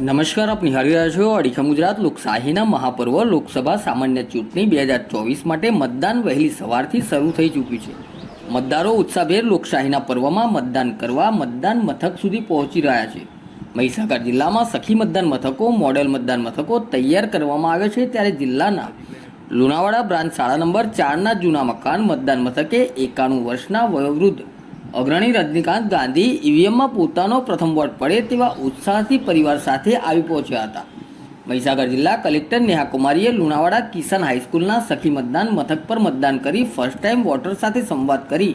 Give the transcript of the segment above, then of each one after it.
નમસ્કાર, આપ નિહાળી રહ્યા છો અડીખમ ગુજરાત લોકશાહીના મહાપર્વ લોકસભા સામાન્ય ચૂંટણી બે હજાર ચોવીસ માટે મતદાન વહેલી સવારથી શરૂ થઈ ચૂક્યું છે. મતદારો ઉત્સાહભેર લોકશાહીના પર્વમાં મતદાન કરવા મતદાન મથક સુધી પહોંચી રહ્યા છે. મહીસાગર જિલ્લામાં સખી મતદાન મથકો, મોડેલ મતદાન મથકો તૈયાર કરવામાં આવે છે ત્યારે જિલ્લાના લુણાવાડા બ્રાન્ચ શાળા નંબર ચારના જૂના મકાન મતદાન મથકે એકાણું વર્ષના વયોવૃદ્ધ અગ્રણી રજનીકાંત ગાંધી ઈવીએમમાં પોતાનો પ્રથમ વોટ પડે તેવા ઉત્સાહથી પરિવાર સાથે આવી પહોંચ્યા હતા. મહીસાગર જિલ્લા કલેક્ટર નેહા કુમારીએ લુણાવાડા કિસાન હાઈસ્કૂલના સખી મતદાન મથક પર મતદાન કરી ફર્સ્ટ ટાઈમ વોટર સાથે સંવાદ કરી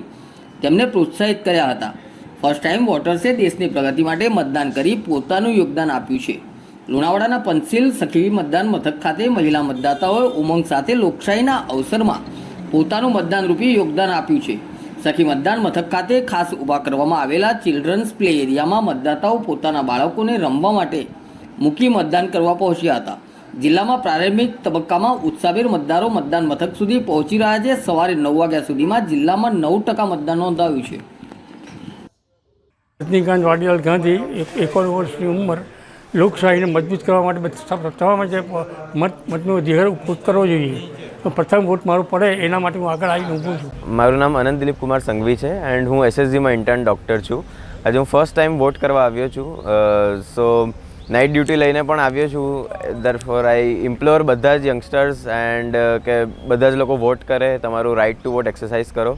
તેમને પ્રોત્સાહિત કર્યા હતા. ફર્સ્ટ ટાઈમ વોટર્સે દેશની પ્રગતિ માટે મતદાન કરી પોતાનું યોગદાન આપ્યું છે. લુણાવાડાના પંચશીલ સખી મતદાન મથક ખાતે મહિલા મતદાતાઓએ ઉમંગ સાથે લોકશાહીના અવસરમાં પોતાનું મતદાન રૂપી યોગદાન આપ્યું છે. સખી મતદાન મથક ખાતે ખાસ ઊભા કરવામાં આવેલા ચિલ્ડ્રન્સ પ્લે એરિયામાં મતદાતાઓ પોતાના બાળકોને રમવા માટે મૂકી મતદાન કરવા પહોંચ્યા હતા. જિલ્લામાં પ્રારંભિક તબક્કામાં ઉત્સાહભેર મતદારો મતદાન મથક સુધી પહોંચી રહ્યા છે. સવારે નવ વાગ્યા સુધીમાં જિલ્લામાં નવ ટકા મતદાન નોંધાયું છે. રજનીકાંત વાડિયાલ ગાંધી એક એકોણ વર્ષની ઉંમર લોકશાહીને મજબૂત કરવા માટે તમામ જે મત મતનો અધિકાર ઉપયોગ કરવો જોઈએ. તો પ્રથમ વોટ મારો પડે, એના માટે હું આગળ આવીને ઊભું છું. મારું નામ અનંત દિલીપ કુમાર સંઘવી છે એન્ડ હું એસએસજીમાં ઇન્ટર્ન ડૉક્ટર છું. આજે હું ફર્સ્ટ ટાઈમ વોટ કરવા આવ્યો છું. સો નાઇટ ડ્યુટી લઈને પણ આવ્યો છું. દર ફોર આઈ ઇમ્પ્લોર બધા જ યંગસ્ટર્સ એન્ડ કે બધા જ લોકો વોટ કરે, તમારું રાઇટ ટુ વોટ એક્સરસાઇઝ કરો.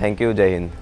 થેન્ક યુ જય હિન્દ.